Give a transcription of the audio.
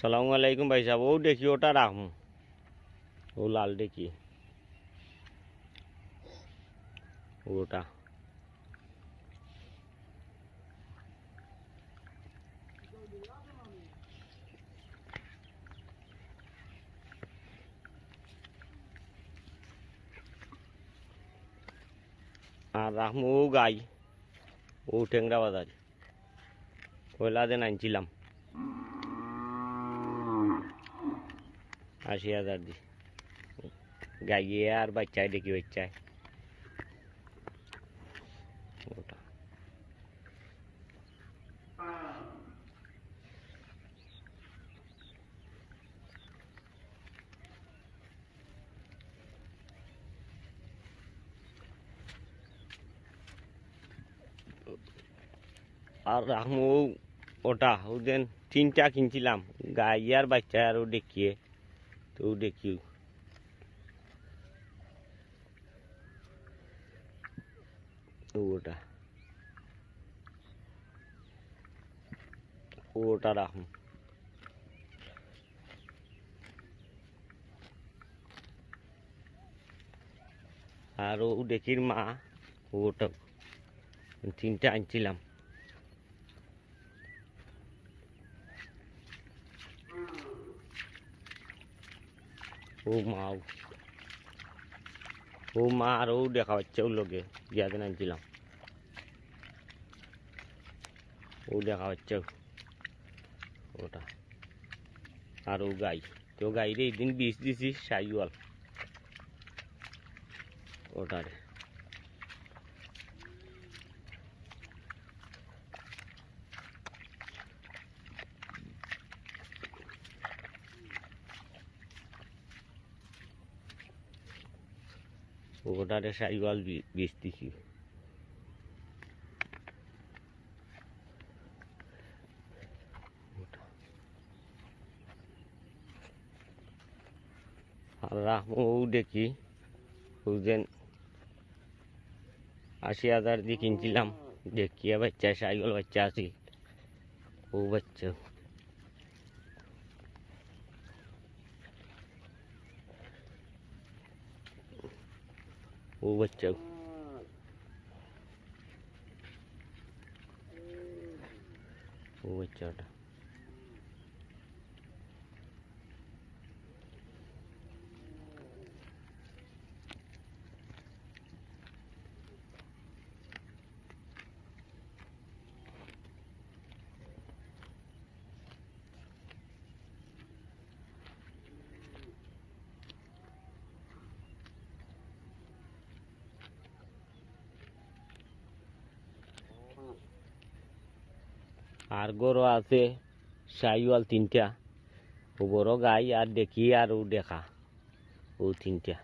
সালামু আলাইকুম ভাই সাহেব। ও দেখি, ওটা রাখুন ও লাল দেখি। ওটা। আর রাখমু ও গাই। ও টেংরা বাজার। কয়লা দিন আনছিলাম। আশি হাজার দি। গাইয়ে আর বাচ্চায় দেখি বাচ্চায়। আর রাখমু ওটা ওদের তিনটা কিনছিলাম। গাই আর বাচ্চা আরও দেখিয়ে। তো দেখি ওটা। ওটা রাখুন। আর ও দেখির মা ওটা তিনটা আনছিলাম। ও মা ও। মা আর ও দেখা হচ্ছে ওর লোকে দিন আনছিলাম। ও দেখা হচ্ছে ওটা। আর ও গাই, তো গাই রে দিন বিষ দিছি, সাইওয়াল। ওটারে। ওটারে সাইওয়াল আর রাখব দেখি ওদের আশি হাজার দিয়ে কিনছিলাম। দেখিয়ে বাচ্চা সাইকেল বাচ্চা আছি। ও বাচ্চা। ও বাচ্চা ও বাচ্চাটা আর গরু আছে সাইওয়াল তিনটা। ওবরও গাই আর দেখি আর ও দেখা। ও তিনটা।